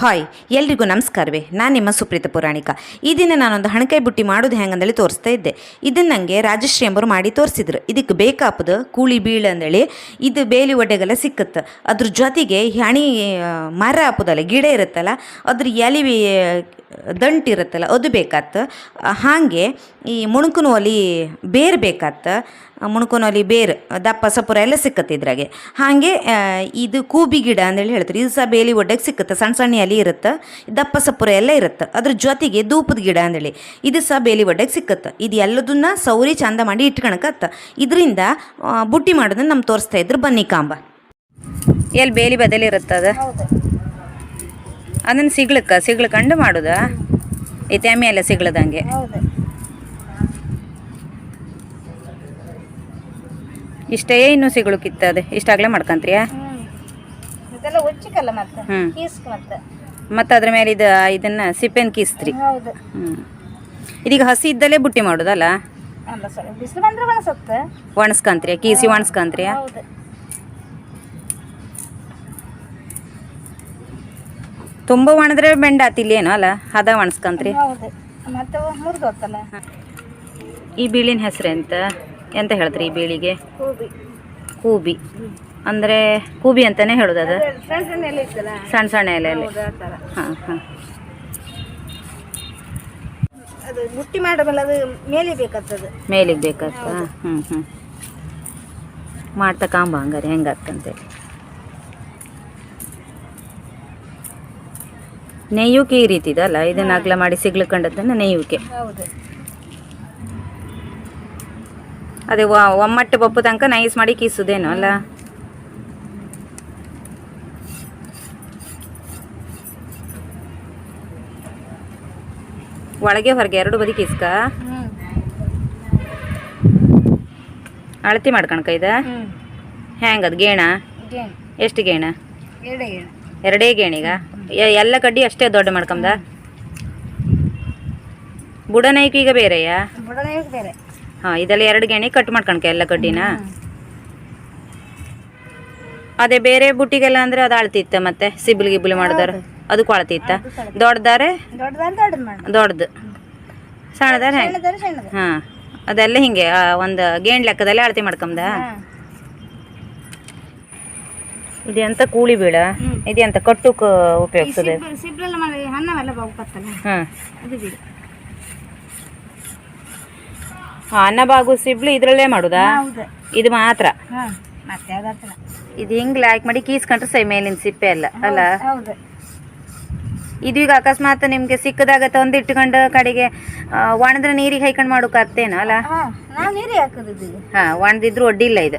Hi, ಎಲ್ರಿಗೂ ನಮಸ್ಕಾರವೇ. ನಾನು ನಿಮ್ಮ ಸುಪ್ರೀತ ಪುರಾಣಿಕ. ಈ ದಿನ ನಾನೊಂದು ಹಣಕಾಯಿ ಬುಟ್ಟಿ ಮಾಡೋದು ಹೆಂಗಂದೇಳಿ ತೋರಿಸ್ತಾ ಇದ್ದೆ. ಇದನ್ನು ನನಗೆ ರಾಜಶ್ರೀ ಎಂಬರು ಮಾಡಿ ತೋರಿಸಿದ್ರು. ಇದಕ್ಕೆ ಬೇಕಾಪದ ಕೂಳಿ ಬೀಳು ಅಂದೇಳಿ, ಇದು ಬೇಲಿ ಒಡ್ಡೆಗೆಲ್ಲ ಸಿಕ್ಕತ್ತೆ. ಅದ್ರ ಜೊತೆಗೆ ಹಣಿ ಮರ ಹಾಪುದಲ್ಲ, ಗಿಡ ಇರುತ್ತಲ್ಲ, ಅದ್ರ ಎಲೆ ದಂಟಿರುತ್ತಲ್ಲ ಅದು ಬೇಕಾತ್ ಹಾಗೆ ಈ ಮುಣುಕುನ ಒಲಿ ಬೇರು ಬೇಕಾತ್ ಮುಣುಕುನ ಒಲಿ ಬೇರು, ದಪ್ಪ ಸಪುರ ಎಲ್ಲ ಸಿಕ್ಕತ್ತೆ ಇದ್ರಾಗೆ. ಹಾಗೆ ಇದು ಕೂಬಿ ಗಿಡ ಅಂತೇಳಿ ಹೇಳ್ತಾರೆ. ಇದು ಸಹ ಬೇಲಿ ಒಡ್ಡಕ್ಕೆ ಸಿಕ್ಕತ್ತೆ, ಸಣ್ಣ ಸಣ್ಣ ಎಲೆ ಇರುತ್ತೆ? ದಪ್ಪ ಸಪ್ಪುರ ಎಲ್ಲ ಇರುತ್ತೆ? ಅದ್ರ ಜೊತೆಗೆ ಧೂಪದ ಗಿಡ ಅಂದೇಳಿ ಇದು ಸಹ ಬೇಲಿ ಒಡ್ಡಕ್ಕೆ ಸಿಕ್ಕತ್ತೆ? ಇದು ಎಲ್ಲದನ್ನ ಸೌರಿ ಚಂದ ಮಾಡಿ ಇಟ್ಕೊಳಕತ್ತ ಇದರಿಂದ ಬುಟ್ಟಿ ಮಾಡೋದನ್ನ ನಮ್ಗೆ ತೋರಿಸ್ತಾ ಇದ್ರು ಬನ್ನಿ ಕಾಂಬ. ಎಲ್ಲಿ ಬೇಲಿ ಬದಲಿ ಇರುತ್ತೆ ಅದು? ಅದನ್ನು ಸಿಗ್ಲಕ್ಕ ಸಿಗ್ಲಕಂಡು ಮಾಡೋದಾ? ಈ ತೆಮ್ಮೆ ಎಲ್ಲ ಸಿಗ್ಲದಂಗೆ. ಇಷ್ಟೇ ಇನ್ನು ಸಿಗ್ಲಕ್ಕಿತ್ತದ ಇಷ್ಟಾಗಲೇ ಇದೆಲ್ಲ ಉಚ್ಚಿಕಲ್ಲ ಮತ್ತೆ ಅದ್ರ ಮೇಲೆ ಇದು ಇದನ್ನು ಸಿಪ್ಪೆನ ಕೀಸ್ತ್ರಿ. ಹೌದು. ಹ್ಞೂ ಇದೀಗ ಹಸಿ ಇದ್ದಲ್ಲೇ ಬುಟ್ಟಿ ಮಾಡೋದಲ್ಲ? ಅಲ್ಲ ಸರಿ ಬಿಸಿಲು ಬಂದ್ರೆ ಒಣಸುತ್ತೆ. ಒಣಸ್ಕಂತ್ರಿಯ ಕೀಸಿ ಒಣಸ್ಕಂತ್ರಿಯ? ಹೌದು. ತುಂಬ ಒಣದ್ರೆ ಬೆಂಡ ಏನು ಅಲ್ಲ? ಹದ ಒಣಸ್ಕಂತ್ರಿ ಹೌದು. ಮತ್ತೆ ಈ ಬೀಳಿನ ಹೆಸರು ಎಂತ? ಎಂತ ಹೇಳ್ತೀರಿ ಈ ಬೀಳಿಗೆ? ಕೂಬಿ. ಕೂಬಿ. ಅಂದರೆ ಕೂಬಿ ಅಂತಾನೆ ಹೇಳೋದು ಅದು? ಸಣ್ಣ ಸಣ್ಣ ಎಲೆಯಲ್ಲಿ ಹಾಂ ಹಾಂ. ಅದು ಬುಟ್ಟಿ ಮಾಡಬಲ್ಲ ಅದು ಮೇಲೆ ಬೇಕಾಗ್ತದೆ. ಮೇಲಿಗೆ ಬೇಕಾಗ್ತ ಹ್ಮ್ ಹ್ಮ್. ಮಾಡ್ತಾ ಕಾಂಬ ಹಂಗಾರೆ ಹೆಂಗಾಗ್ತಂತೇಳಿ ನೆಯ್ಯೋಕೆ ಈ ರೀತಿ ಇದಲ್ಲ? ಇದನ್ನ ಅಗ್ಲ ಮಾಡಿ ಸಿಗ್ಲಿಕ್ಕಂಡದ್ದನ್ನು ನೆಯ್ಯೋಕೆ. ಹೌದು. ಅದೇ ವ- ಒಮ್ಮಟ್ಟು ಬಪ್ಪು ತನಕ ನೈಸ್ ಮಾಡಿ ಕೀಸುದೇನೋ ಅಲ್ಲ? ಒಳಗೆ ಹೊರಗೆ ಎರಡು ಬದಿ ಕಿಸ್ಕ. ಅಳತಿ ಮಾಡ್ಕಣಕ ಇದ ಹೆಂಗದ ಗೇಣ? ಎಷ್ಟು ಗೇಣ? ಎರಡೇ ಗೇಣು. ಎರಡೇ ಗೇಣಿಗ? ಎಲ್ಲ ಕಡ್ಡಿ ಅಷ್ಟೇ ದೊಡ್ಡ ಮಾಡ್ಕಂದ? ಬುಡನೈಕ್ ಈಗ ಬೇರೆಯಾ? ಹಾಂ ಇದೆಲ್ಲ ಎರಡು ಗೇಣಿ ಕಟ್ ಮಾಡ್ಕಣಕ ಎಲ್ಲ ಕಡ್ಡಿನ? ಅದೇ ಬೇರೆ ಬುಟ್ಟಿಗೆಲ್ಲ ಅಂದ್ರೆ ಅದು ಅಳ್ತಿತ್ತ ಮತ್ತೆ ಸಿಬಿಲ್ ಗಿಬಿಲ್ ಮಾಡಿದಾರ ಅದಕ್ಕೂ ಅಳ್ತಿತ್ತ ದೊಡ್ಡದಾರೆ? ದೊಡ್ಡದು ಸಣ್ಣದಾರ ಹೆಂಗೆ ಹಾಂ ಅದೆಲ್ಲ ಹಿಂಗೆ ಒಂದು ಗೇಣ್ ಲೆಕ್ಕದಲ್ಲಿ ಅಳತಿ ಮಾಡ್ಕೊಂಬ ಇದೆಂತ ಕೂಳಿ ಬೀಳ? ಇದೆಂತ ಕಟ್ಟುಕ್ ಉಪಯೋಗಿಸ್ತದೆ ಅದು ಅನ್ನ ಬಾಗು ಸಿಬ್ಲು ಇದ್ರಲ್ಲೇ ಮಾಡುದಾ? ಇದು ಮಾತ್ರ? ಇದು ಹಿಂಗ್ ಲಾಯ್ಕ್ ಮಾಡಿ ಕೀಸ್ಕೊಂಡ್ರೆ ಸೈ ಮೇಲಿನ ಸಿಪ್ಪೆ ಅಲ್ಲ ಅಲ್ಲ? ಹೌದು ಇದು ಈಗ ಅಕಸ್ಮಾತ್ ನಿಮ್ಗೆ ಸಿಕ್ಕದಾಗ ತಂದು ಇಟ್ಕೊಂಡು ಕಡೆಗೆ ಒಣದ್ರ ನೀರಿಗೆ ಹೈಕೊಂಡು ಮಾಡೋಕಾಗ್ತೇನೋ ಅಲ್ಲ? ಹಾಂ ಇದು ಒಣದಿದ್ರು ಒಡ್ಡಿಲ್ಲ ಇದು.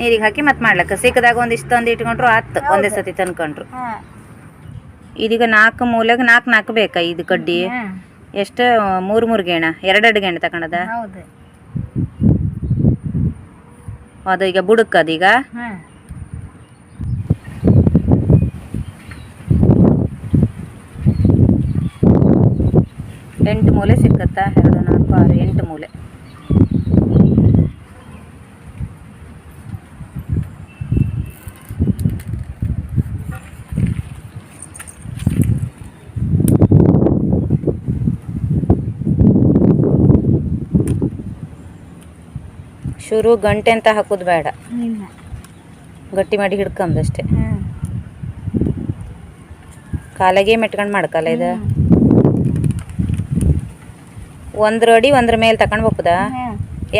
ನೀರಿಗೆ ಹಾಕಿ ಮತ್ತೆ ಮಾಡ್ಲಕ್ಕ. ಸಿಕ್ಕದಾಗ ಒಂದಿಷ್ಟು ತಂದು ಇಟ್ಕೊಂಡ್ರು ಆತ್ ಒಂದೇ ಸತಿ ತಂದ್ಕೊಂಡ್ರು. ಇದೀಗ ನಾಲ್ಕು ಮೂಲೆಗೆ ನಾಲ್ಕು ನಾಲ್ಕು ಬೇಕಾ ಇದು ಕಡ್ಡಿ? ಎಷ್ಟು ಮೂರು ಮೂರು ಗೇಣ ಎರಡೆರಡು ಗೇಣ ತಕೊಂಡದ? ಅದು ಈಗ ಬುಡಕ್ ಎಂಟು ಮೂಲೆ ಸಿಕ್ಕತ್ತ ಎರಡು ನಾಲ್ಕು ಆರು ಎಂಟು ಮೂಲೆ. ಶುರು ಗಂಟೆ ಅಂತ ಹಾಕೋದು ಬೇಡ. ಗಟ್ಟಿ ಮಾಡಿ ಹಿಡ್ಕೊಂಬದಷ್ಟೇ ಕಾಲಾಗೆ ಮೆಟ್ಕೊಂಡು ಮಾಡ್ಕಲ್ಲ ಇದು? ಒಂದ್ರ ಅಡಿ ಒಂದ್ರ ಮೇಲೆ ಹೋಗ್ಬೋದಾ?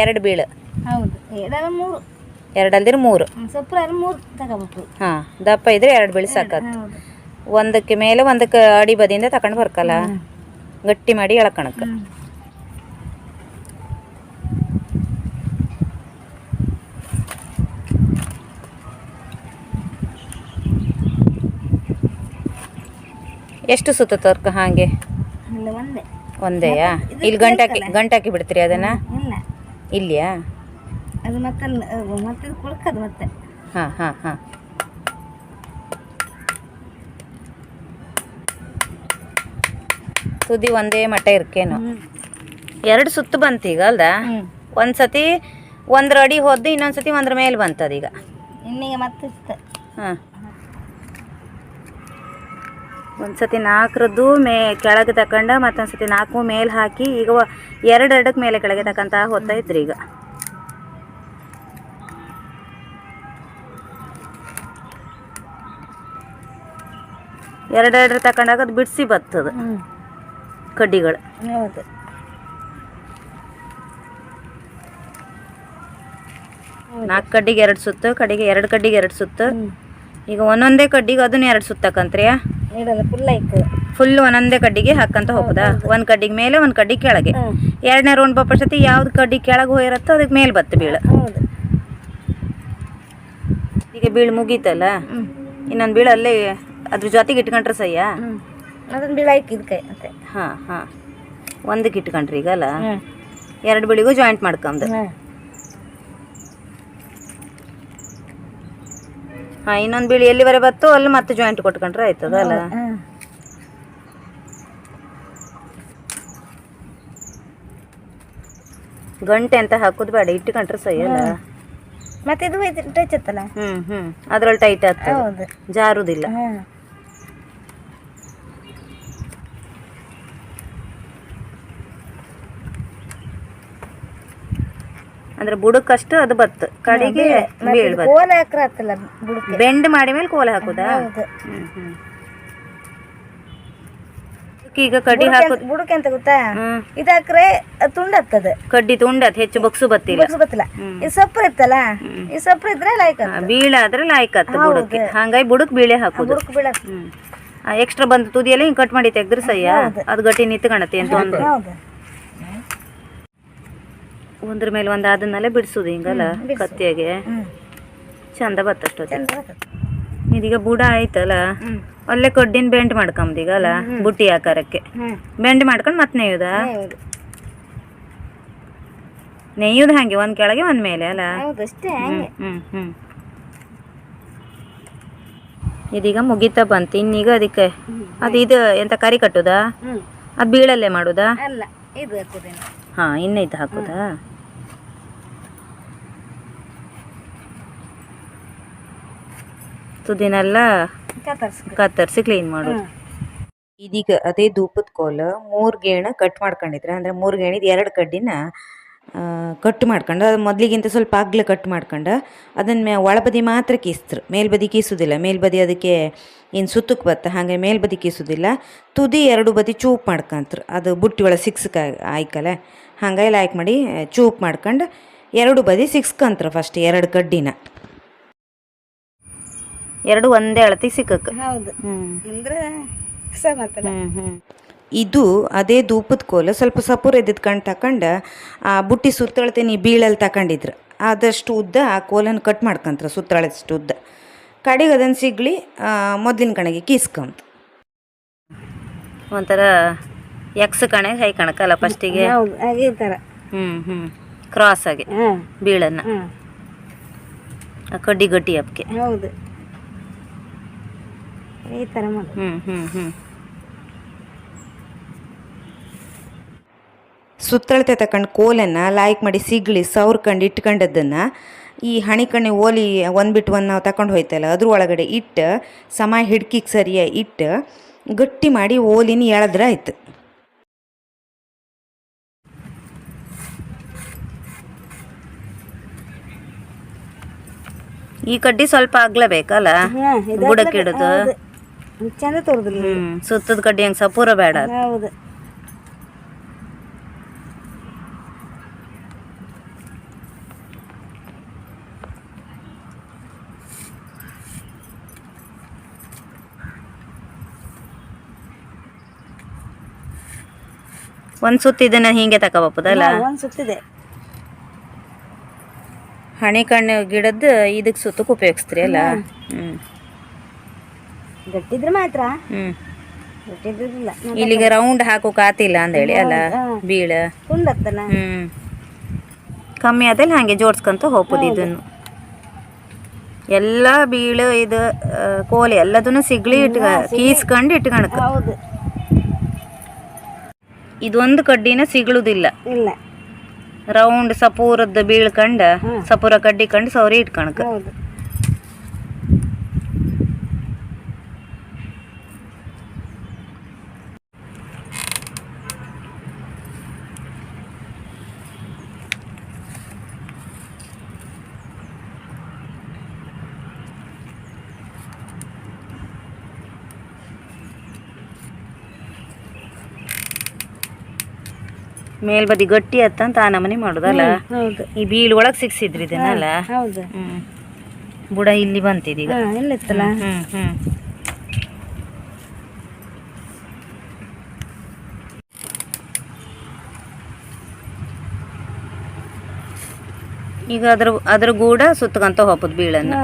ಎರಡು ಬೀಳು. ಹೌದು. ಎರಡಲ್ಲ ಮೂರು. ಎರಡಲ್ದಿರ ಮೂರು. ಸೊಪ್ಪು ಮೂರು ತಗೋಬೇಕು. ಹಾಂ ದಪ್ಪ ಇದ್ರೆ ಎರಡು ಬೀಳು ಸಾಕತ್ತು ಒಂದಕ್ಕೆ ಮೇಲೆ ಒಂದಕ್ಕೆ ಅಡಿ ಬದಿಯಿಂದ ತಗೊಂಡು ಬರ್ಕಲ್ಲ? ಗಟ್ಟಿ ಮಾಡಿ ಎಳ್ಕಣಕ್ಕೆ ಎಷ್ಟು ಸುತ್ತ ತರ್ಕ ಹಾಗೆ ಒಂದೇ. ಒಂದೇಯಾ ಇಲ್ಲಿ ಗಂಟಾಕಿ ಗಂಟಾಕಿ ಬಿಡ್ತೀರಿ ಅದನ್ನ? ಇಲ್ಲ. ಇಲ್ಲಿಯಾ? ಅದು ಮತ್ತೆ ಮತ್ತೆ ಕುಳ್ಕದು ಮತ್ತೆ. ಹಾಂ ಹಾಂ ಹಾಂ. ತುದಿ ಒಂದೇ ಮಟ್ಟ ಇರ್ಕೇನು? ಎರಡು ಸುತ್ತು ಬಂತು ಈಗ ಅಲ್ದಾ ಒಂದ್ಸತಿ ಒಂದು ಸತಿ ಒಂದ್ರ ಅಡಿ ಹೋದ್ದು ಇನ್ನೊಂದ್ಸತಿ ಒಂದ್ರ ಮೇಲೆ ಬಂತದೀಗ. ಇನ್ನೀಗ ಮತ್ತೆ ಹಾಂ. ಒಂದು ಸತಿ ನಾಲ್ಕರದ್ದು ಮೇ ಕೆಳಗೆ ತಕೊಂಡ ಮತ್ತೊಂದು ಸತಿ ನಾಲ್ಕು ಮೇಲೆ ಹಾಕಿ ಈಗ ಎರಡು ಎರಡಕ್ಕೆ ಮೇಲೆ ಕೆಳಗೆ ತಕ್ಕಂತ ಇದ್ರಿ ಈಗ. ಎರಡೆರಡ್ರ ಎರಡು ತಕೊಂಡಾಗ ಅದು ಬಿಡಿಸಿ ಬತ್ತದ ಕಡ್ಡಿಗಳು. ಹೌದು. ನಾಲ್ಕು ಕಡ್ಡಿಗೆ ಎರಡು ಸುತ್ತು ಕಡೆಗೆ ಎರಡು ಕಡ್ಡಿಗೆ ಎರಡು ಸುತ್ತು. ಈಗ ಒಂದೊಂದೇ ಕಡ್ಡಿಗೆ ಅದನ್ನ ಎರಡು ಸುತ್ತಕಂತ್ರಿ ಫುಲ್ ಆಯ್ತು ಫುಲ್ ಒಂದೊಂದೇ ಕಡ್ಡಿಗೆ ಹಾಕಂತ ಹೋಗುದಾ? ಒಂದ್ ಕಡ್ಡಿಗೆ ಮೇಲೆ ಒಂದ್ ಕಡ್ಡಿ ಕೆಳಗೆ. ಎರಡನೇ ರೌಂಡ್ ಬಪ್ಪಷ್ಟತಿ ಯಾವ್ದು ಕಡ್ಡಿ ಕೆಳಗೆ ಹೋಗಿರತ್ತೋ ಅದಕ್ಕೆ ಮೇಲೆ ಬತ್ತು ಬೀಳು. ಹೌದು. ಈಗ ಬೀಳು ಮುಗೀತಲ್ಲ? ಇನ್ನೊಂದ್ ಬೀಳು ಅಲ್ಲೇ ಅದ್ರ ಜೊತೆಗೆ ಇಟ್ಕೊಂಡ್ರೆ ಸಯ್ಯ ಇದಕ್ಕೆ ಮತ್ತೆ. ಹಾಂ ಹಾಂ. ಒಂದಕ್ಕೆ ಇಟ್ಕೊಂಡ್ರಿ ಈಗ ಅಲ್ಲ? ಎರಡು ಬೀಳಿಗೂ ಜಾಯಿಂಟ್ ಮಾಡ್ಕೊಂಬುದು ಹಾಂ ಇನ್ನೊಂದು ಬೀಳಿ ಎಲ್ಲಿವರೆ ಬತ್ತು ಅಲ್ಲಿ ಮತ್ತೆ ಜಾಯಿಂಟ್ ಕೊಟ್ಕೊಂಡ್ರೆ ಆಯ್ತದ ಅಲ್ಲ? ಗಂಟೆ ಅಂತ ಹಾಕೋದು ಬೇಡ ಇಟ್ಕೊಂಡ್ರೆ ಸಯ್ಯ ಅಲ್ಲ? ಮತ್ತೆ ಇದು ಟಚ್ ಹ್ಞೂ ಹ್ಞೂ ಅದ್ರಲ್ಲಿ ಟೈಟ್ ಆಗ್ತದೆ. ಜಾರುದಿಲ್ಲ. ಅಂದ್ರೆ ಬುಡಕ್ಕಷ್ಟು ಅದು ಬತ್ತು. ಕಡೆಗೆ ಬೀಳ್ ಬತ್ತು. ಕೋಲ ಹಾಕ್ರ ಬುಡಕ್ಕೆ. ಬೆಂಡ್ ಮಾಡಿ ಮೇಲೆ ಕೋಲ ಹಾಕುದ? ಹೌದು. ಈಗ ಕಡ್ಡಿ ಹಾಕುದು ಬುಡಕ್ಕೆ ಅಂತ ಗೊತ್ತಾ? ಇದು ಹಾಕ್ರೆ ತುಂಡತ್ತದ ಕಡ್ಡಿ ತುಂಡತ್ ಹೆಚ್ಚು ಬೊಕ್ಸು ಬತ್ತಿಲ್ಲ. ಬಗ್ಸ್ ಗೊತ್ತಿಲ್ಲ ಈ ಸಪ್ರ ಇತ್ತಲ್ಲ? ಈ ಸೊಪ್ಪು ಇದ್ರೆ ಆ, ಬೀಳಾದ್ರೆ ಲಾಯ್ಕತ್ತ ಬುಡಕ್ಕೆ. ಹಂಗಾಗಿ ಬುಡಕ್ ಬೀಳೆ ಹಾಕುದು. ಬುಡಕ್ ಹ್ಮ್. ಎಕ್ಸ್ಟ್ರಾ ಬಂದು ತುದಿಯಲ್ಲಿ ಹಿಂಗ್ ಕಟ್ ಮಾಡಿ ತೆಗ್ದ್ರೆ ಸಯ್ಯ? ಅದ್ ಗಟ್ಟಿ ನಿಂತ್ಕೊಳತ್ತೆ ಅಂತ ಒಂದು ಒಂದ್ರ ಮೇಲೆ ಒಂದ್ ಅದನ್ನೆಲ್ಲ ಬಿಡಿಸುದು ಹಿಂಗಲ್ಲ ಕತ್ತಿಯಾಗೆ. ಚಂದ ಬತ್ತಷ್ಟು. ಇದೀಗ ಬುಡ ಆಯ್ತಲ್ಲ ಒಳ್ಳೆ ಅಲ್ಲೇ ಕಡ್ಡಿನ ಬೆಂಡ್ ಮಾಡ್ಕೊಂಬುದು ಈಗ ಅಲ್ಲ ಬುಟ್ಟಿ ಆಕಾರಕ್ಕೆ. ಬೆಂಡ್ ಮಾಡ್ಕೊಂಡು ಮತ್ತೆ ನೆಯ್ಯುದ? ನೆಯ್ಯುದ. ನೇಯುದು ಹಂಗೆ ಒಂದ್ ಕೆಳಗೆ ಒಂದ್ ಮೇಲೆ ಅಲ್ಲ? ಹ್ಮ್ ಹ್ಮ್ ಇದೀಗ ಮುಗಿತಾ ಬಂತು ಇನ್ನೀಗ ಅದಕ್ಕೆ ಅದು ಇದು ಎಂತ ಕರಿ ಕಟ್ಟುದ? ಅದ್ ಬೀಳಲ್ಲೇ ಮಾಡುದಾ? ಹಾ ಇನ್ನ ಇದು ಹಾಕುದಾ ತುದಿನೆಲ್ಲ ಕತ್ತರಿಸಿ ಕ್ಲೀನ್ ಮಾಡೋದು. ಇದೀಗ ಅದೇ ಧೂಪದ ಕೋಲ ಮೂರು ಗೇಣ ಕಟ್ ಮಾಡ್ಕೊಂಡಿದ್ರೆ ಅಂದರೆ ಮೂರು ಗೇಣಿದ ಎರಡು ಕಡ್ಡಿನ ಕಟ್ ಮಾಡ್ಕೊಂಡು ಅದು ಮೊದಲಿಗಿಂತ ಸ್ವಲ್ಪ ಅಗ್ಲ ಕಟ್ ಮಾಡ್ಕೊಂಡು ಅದನ್ನ ಮೇ ಒಳಬದಿ ಮಾತ್ರ ಕೀಸ್ತರು. ಮೇಲ್ಬದಿ ಕೀಸೋದಿಲ್ಲ. ಮೇಲ್ಬದಿ ಅದಕ್ಕೆ ಏನು ಸುತ್ತಕ್ಕೆ ಬತ್ತ ಹಾಗೆ ಮೇಲ್ಬದಿ ಕೀಸೋದಿಲ್ಲ. ತುದಿ ಎರಡು ಬದಿ ಚೂಪ್ ಮಾಡ್ಕೊಂತ್ರು. ಅದು ಬುಟ್ಟಿ ಒಳಗೆ ಸಿಕ್ಸಕ್ಕೆ ಆಯ್ಕಲ್ಲ ಹಾಗೆ ಲೈಕ್ ಮಾಡಿ ಚೂಪ್ ಮಾಡ್ಕೊಂಡು ಎರಡು ಬದಿ ಸಿಕ್ಸ್ಕಂತ್ರು ಫಸ್ಟ್ ಎರಡು ಕಡ್ಡಿನ. ಎರಡು ಒಂದೇ ಅಳತಿ ಸಿಕ್ಕಕ್ಕೆ. ಹೌದು. ಅಂದ್ರೆ ಇದು ಅದೇ ಧೂಪದ ಕೋಲು ಸ್ವಲ್ಪ ಸಪೂರ ಎದ್ದ ಕಣ್ ತಕೊಂಡು ಆ ಬುಟ್ಟಿ ಸುತ್ತಳತೆ ನೀ ಬೀಳಲ್ಲಿ ತಗೊಂಡಿದ್ರು ಆದಷ್ಟು ಉದ್ದ ಆ ಕೋಲನ್ನು ಕಟ್ ಮಾಡ್ಕಂತ್ರ ಸುತ್ತಳಷ್ಟು ಉದ್ದ. ಕಡೆಗೆ ಅದನ್ನು ಸಿಗ್ಲಿ ಮೊದಲಿನ ಕಣಗೆ ಕೀಸ್ಕೊಂತ. ಒಂಥರ ಎಕ್ಸ್ ಕಣೆಗೆ ಹೈ ಕಣಕಲ್ಲ ಫಸ್ಟಿಗೆ ಈ ಥರ ಹ್ಞೂ ಹ್ಞೂ ಕ್ರಾಸ್ ಆಗಿ ಬೀಳನ್ನ. ಬೀಳನ್ನು ಆ ಕಡ್ಡಿ ಗಟ್ಟಿ ಹಬ್ಬಕ್ಕೆ ಹೌದು. ಈ ಥರ ಮಾಡಿ ಹ್ಞೂ ಹ್ಞೂ ಹ್ಞೂ ಸುತ್ತಳತೆ ತಕೊಂಡು ಕೋಲನ್ನು ಲಾಯ್ಕ್ ಮಾಡಿ ಸಿಗ್ಲಿ ಸವ್ರ್ಕಂಡು ಇಟ್ಕೊಂಡದ್ದನ್ನು ಈ ಹಣಿಕಣ್ಣಿ ಓಲಿ ಒಂದು ಬಿಟ್ಟು ಒಂದು ನಾವು ತಗೊಂಡು ಹೋಯ್ತಲ್ಲ ಅದ್ರ ಒಳಗಡೆ ಇಟ್ಟು ಸಮ ಹಿಡ್ಕಿಗೆ ಸರಿಯಾಗಿ ಇಟ್ಟು ಗಟ್ಟಿ ಮಾಡಿ ಓಲಿನ ಎಳೆದ್ರೆ ಆಯ್ತು. ಈ ಕಡ್ಡಿ ಸ್ವಲ್ಪ ಆಗ್ಲೇಬೇಕಲ್ಲ ಹಾಂ ಚಂದ ತೋರುದಿಲ್ಲ ಸುತ್ತದ ಕಡ್ಡಿ ಹಂಗೆ ಸಪೂರ ಬೇಡ ಹೌದು. ಒಂದ್ ಸುತ್ತ ಇದನ್ನ ಹಿಂಗೆ ತಗೋಬೋದಲ್ಲ ಒಂದು ಸುತ್ತಿದೆ. ಹಣೆ ಕಣ್ಣು ಗಿಡದ್ದು ಇದಕ್ಕೆ ಸುತ್ತಕ್ಕೆ ಉಪಯೋಗಿಸ್ತೀರಿ ಅಲ್ಲ? ಹ್ಞೂ ಗಟ್ಟಿದ್ರೆ ಮಾತ್ರ. ಗಟ್ಟಿದ್ದಿಲ್ಲ ಇಲ್ಲಿಗೆ ರೌಂಡ್ ಹಾಕೋಕೆ ಆತಿಲ್ಲ ಅಂದೇಳಿ ಅಲ್ಲ? ಬೀಳ. ಕುಂಡತ್ತನ? ಹ್ಮ್. ಕಮ್ಮಿ ಆದಲ್ಲಿ ಹಾಗೆ ಜೋಡ್ಸ್ಕೊಂತ ಹೋಗ್ಬೋದು ಇದನ್ನು. ಎಲ್ಲ ಬೀಳ ಇದು ಕೋಲಿ ಎಲ್ಲದನ್ನು ಸಿಗ್ಲಿ ಇಟ್ಕ ಕೀಸ್ಕೊಂಡು ಇಟ್ಕಣಕ. ಹೌದು. ಇದೊಂದು ಕಡ್ಡಿನ ಸಿಗ್ಲುದಿಲ್ಲ ಇಲ್ಲ. ರೌಂಡ್ ಸಪೂರದ್ದು ಬೀಳ್ಕಂಡ ಸಪೂರ ಕಡ್ಡಿ ಕಂಡು ಸೌರಿ ಇಟ್ಕಣಕ. ಮೇಲ್ಬದಿ ಗಟ್ಟಿ ಅತ್ತಂತ ಆ ನಮನೆ ಮಾಡೋದಲ್ಲ? ಹೌದು. ಈ ಬೀಳ್ ಒಳಗೆ ಸಿಕ್ಸಿದ್ರಿ ಇದನ್ನಲ್ಲ? ಹೌದು. ಹ್ಮ್. ಬುಡ ಇಲ್ಲಿ ಬಂತಿದೀಗ. ಹಾ ಎಲ್ಲಿತ್ತಲ್ಲ ಹ್ಮ್ ಹ್ಮ್ ಈಗ ಅದ್ರ ಅದ್ರ ಗೂಡ ಸುತ್ತಕಂತ ಹೋಗ್ಬೋದು ಬೀಳನ್ನ.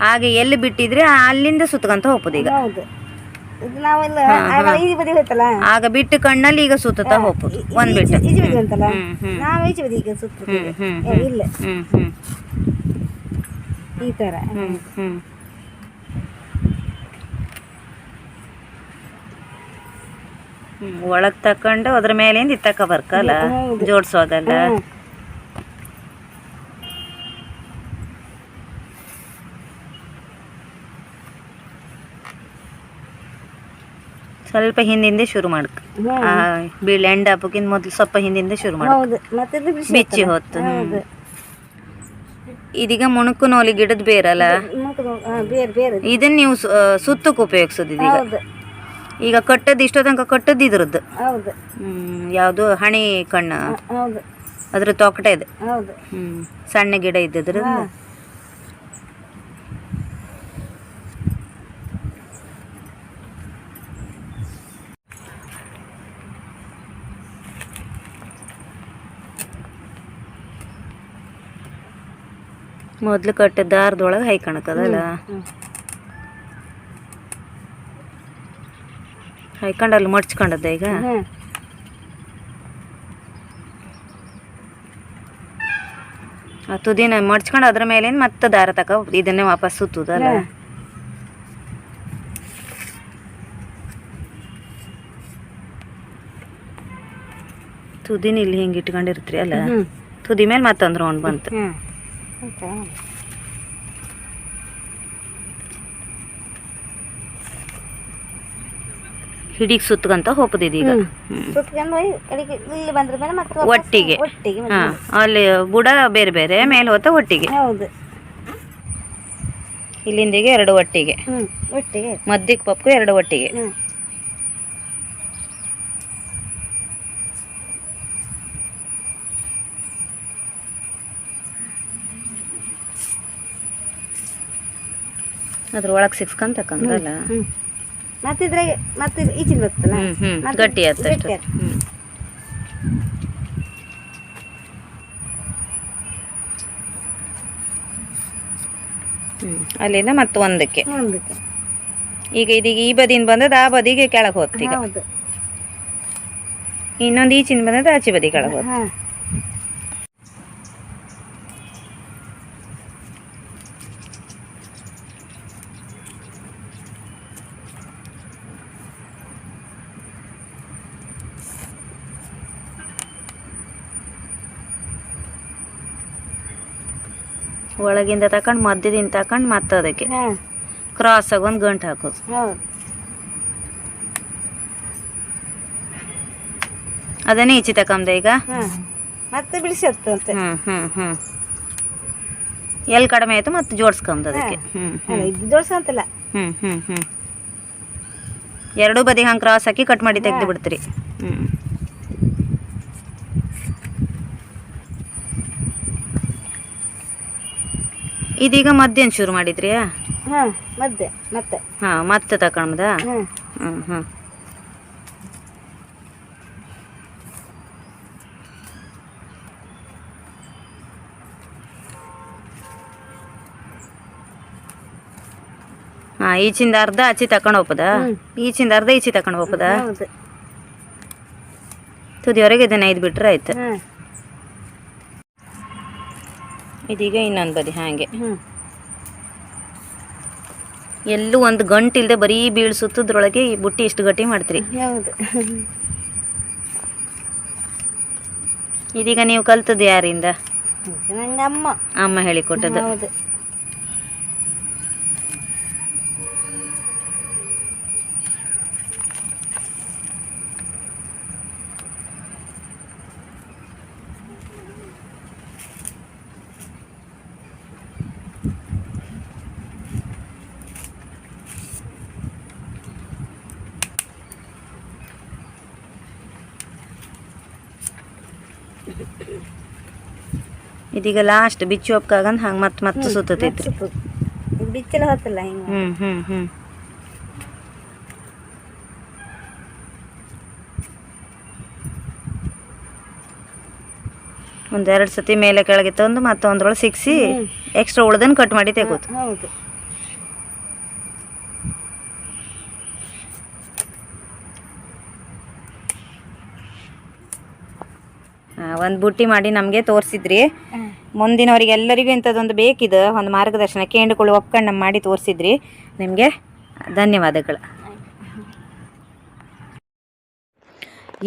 ಹಾಗೆ ಎಲ್ಲಿ ಬಿಟ್ಟಿದ್ರೆ ಅಲ್ಲಿಂದ ಸುತ್ತಕಂತ ಹೋಗ್ಬೋದು ಈಗ. ಹೌದು. ಇದು ನಾವೆಲ್ಲ ಆಗ ಬದಿ ಹೋಯ್ತಲ್ಲ? ಆಗ ಬಿಟ್ಟು ಕಣ್ಣಲ್ಲಿ ಈಗ ಸುತ್ತತಾ ಹೋಗ್ಬೋದು. ಒಂದ್ ಬಿಟ್ಟು ಈಜಿ- ಬದಿ ಅಂತಲ್ಲ ನಾವು ಈಜಿ ಬದಿ ಈಗ ಇಲ್ಲ. ಈ ತರ. ಒಳಗ್ ತಕೊಂಡು ಅದ್ರ ಮೇಲಿಂದ ಇತ್ತಕ ಬರ್ಕಲ್ಲ. ಜೋಡ್ಸೋದಲ್ಲ? ಸ್ವಲ್ಪ ಹಿಂದಿಂದ ಶುರು ಮಾಡ್ಕ. ಬೀಳ ಎಂಡ್ ಹಾಪಕ್ಕಿಂತ ಮೊದ್ಲು ಸ್ವಲ್ಪ ಹಿಂದಿಂದ ಶುರು ಮಾಡ್ಕ. ಬಿಚ್ಚಿ. ಹೊತ್ತು ಹೌದು. ಇದೀಗ ಮುಣುಕು ನೋಲಿ ಗಿಡದ ಬೇರಲ್ಲ? ಇದನ್ನ ನೀವು ಸುತ್ತಕ್ಕೆ ಉಪಯೋಗಿಸೋದು ಇದೀಗ? ಈಗ ಕಟ್ಟದ್ ಇಷ್ಟೋ ತನಕ ಕಟ್ಟದ್ ಇದ್ರದ್ದು. ಯಾವುದು ಹಣಿ ಕಣ್ಣ. ಅದ್ರ ತೊಕಟ ಇದೆ. ಹ್ಮ್ ಸಣ್ಣ ಗಿಡ ಇದ್ದದ್ರ ಮೊದ್ಲು ಕಟ್ಟ ದಾರದೊಳಗೆ ಹೈಕಣಕದಲ್ಲ ಹ್ಮ್. ಹೈಕೊಂಡು ಅಲ್ಲಿ ಈಗ? ಆ ತುದಿನ ಮಡ್ಚ್ಕೊಂಡು ಅದ್ರ ಮೇಲೆ ಮತ್ತೆ ದಾರ ತಕ ಇದನ್ನೇ ವಾಪಸ್ ಸುತ್ತದಲ್ಲ ತುದಿನ ಇಲ್ಲಿ ಹಿಂಗೆ ಇಟ್ಕೊಂಡಿರ್ತೀರಿ ಅಲ್ಲ? ತುದಿ ಮೇಲೆ ಮತ್ತೊಂದು ರೌಂಡ್ ಬಂತು. ಆಯ್ತಾ ಹಿಡಿಗೆ ಸುತ್ತಕಂತ ಹೋಗ್ತದೆ ಮತ್ತೆ ಒಟ್ಟಿಗೆ. ಒಟ್ಟಿಗೆ ಹಾ ಅಲ್ಲಿ ಬುಡ ಬೇರೆ ಬೇರೆ ಮೇಲೆ ಹೋತ ಒಟ್ಟಿಗೆ. ಹೌದು. ಇಲ್ಲಿಂದಿಗೆ ಎರಡು ಒಟ್ಟಿಗೆ. ಒಟ್ಟಿಗೆ. ಮದ್ದಿಗೆ ಪಪ್ಪು ಎರಡು ಒಟ್ಟಿಗೆ. ಹ್ಮ್ ಅದ್ರ ಮತ್ತಿದ್ರೆ ಸಿಕ್ಸ್ಕೊಂಡ್ ತಕೊಂಡಲ್ಲ? ಹ್ಮ್ ಮತ್ತೆ ಇದ್ರಾಗೆ ಮತ್ತೆ ಈಚಿನ ಬರ್ತಲ್ಲ ಮತ್ತೆ ಗಟ್ಟಿ ಆಯ್ತು ಅಷ್ಟು. ಗಟ್ಟಿ ಆಯ್ತು. ಹ್ಮ್. ಹ್ಮ್. ಅಲ್ಲಿಂದ ಮತ್ತೆ ಒಂದಕ್ಕೆ. ಮುಂದಕ್ಕೆ ಈಗ ಇದೀಗ ಈ ಬದಿಯಿಂದ ಬಂದದ ಆ ಬದಿಗೆ ಕೆಳಗೆ ಹೋಗ್ತೀಗ ಇನ್ನೊಂದು ಈಚಿನ ಬಂದದ ಆಚೆ ಬದಿ ಕೆಳಗೆ ಹೋತ್. ಒಳಗಿಂದ ತಕೊಂಡು ಮಧ್ಯದಿಂದ ತಕೊಂಡು ಮತ್ತೆ ಅದಕ್ಕೆ ಕ್ರಾಸ್ ಆಗಿ ಒಂದು ಗಂಟು ಹಾಕೋದು. ಅದನ್ನೇ ಈಚೆ ತಕೊಂಬ ಈಗ. ಮತ್ತೆ ಬಿಡಿಸತ್ತಂತೆ ಹ್ಮ್ ಹ್ಮ್ ಹ್ಮ್. ಎಲ್ಲಿ ಕಡಿಮೆ ಆಯ್ತು ಮತ್ತೆ ಜೋಡಿಸ್ಕೊಂಬ ಅದಕ್ಕೆ. ಇದು ಜೋಡ್ಸಂತಲ್ಲ. ಹ್ಮ್ ಹ್ಮ್ ಹ್ಮ್. ಎರಡೂ ಬದಿ ಹಂಗೆ ಕ್ರಾಸ್ ಹಾಕಿ ಕಟ್ ಮಾಡಿ ತೆಗೆದು ಬಿಡ್ತೀರಿ. ಹ್ಮ್. ಇದೀಗ ಮಧ್ಯಾಹ್ನ ಶುರು ಮಾಡಿದ್ರಿ ಹಾ ಮಧ್ಯೆ ಮತ್ತೆ. ಹಾ ಮತ್ತೆ ತಕೊಂಬದ ಹಾ ಈಚಿಂದ ಅರ್ಧ ಆಚೆ ತಕೊಂಡ್ ಹೋಗ್ಬೋದ? ಈಚಿಂದ ಅರ್ಧ ಈಚಿ ತಕೊಂಡ್ ಹೋಗ್ಬೋದ? ತುದಿವರೆಗೆ ತುದಿಯವರೆಗೆ ಇದನ್ನ ಐದ್ ಬಿಟ್ರೆ ಆಯ್ತು. ಇದೀಗ ಇನ್ನೊಂದು ಬದಿ ಹಾಗೆ. ಎಲ್ಲೂ ಒಂದು ಗಂಟು ಇಲ್ಲದೆ ಬರೀ ಬೀಳ್ ಸುತ್ತದ್ರೊಳಗೆ ಈ ಬುಟ್ಟಿ ಇಷ್ಟು ಗಟ್ಟಿ ಮಾಡ್ತೀರಿ. ಹೌದು ಇದೀಗ ನೀವು ಕಲ್ತದ್ದು ಯಾರಿಂದ? ಅಮ್ಮ ಅಮ್ಮ ಹೇಳಿಕೊಟ್ಟದ್ದು. ಇದೀಗ ಲಾಸ್ಟ್ ಬಿಚ್ಚು ಒಪ್ಕಾಗಂದ್ ಹಂಗೆ ಮತ್ತೆ ಮತ್ತೆ ಸುತ್ತತೈತ್ರಿ. ಬಿಚ್ಚಲ ಹೊತ್ತಲ್ಲ ಹಿಂಗೆ ಹ್ಞೂ ಹ್ಞೂ ಹ್ಞೂ ಒಂದೆರಡು ಸತಿ ಮೇಲೆ ಕೆಳಗೆ ತಂದು ಮತ್ತೆ ಒಂದ್ರೊಳಗೆ ಸಿಕ್ಸಿ ಎಕ್ಸ್ಟ್ರಾ ಉಳ್ದನ್ ಕಟ್ ಮಾಡಿ ತೆಗೋದು. ಹೌದು. ಒಂದು ಬುಟ್ಟಿ ಮಾಡಿ ನಮಗೆ ತೋರಿಸಿದ್ರಿ. ಮುಂದಿನವರಿಗೆ ಎಲ್ಲರಿಗೂ ಇಂಥದ್ದೊಂದು ಬೇಕಿದೆ, ಒಂದು ಮಾರ್ಗದರ್ಶನ ಕೇಂದ್ರಗಳು ಒಪ್ಕೊಂಡು ಮಾಡಿ ತೋರಿಸಿದ್ರಿ. ನಿಮಗೆ ಧನ್ಯವಾದಗಳು.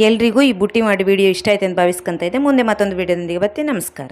ಎಲ್ರಿಗೂ ಈ ಬುಟ್ಟಿ ಮಾಡಿ ವಿಡಿಯೋ ಇಷ್ಟ ಆಯ್ತು ಅಂತ ಭಾವಿಸ್ಕೊಂತ ಇದೆ ಮುಂದೆ ಮತ್ತೊಂದು ವಿಡಿಯೋದೊಂದಿಗೆ ಬರ್ತೀನಿ. ನಮಸ್ಕಾರ.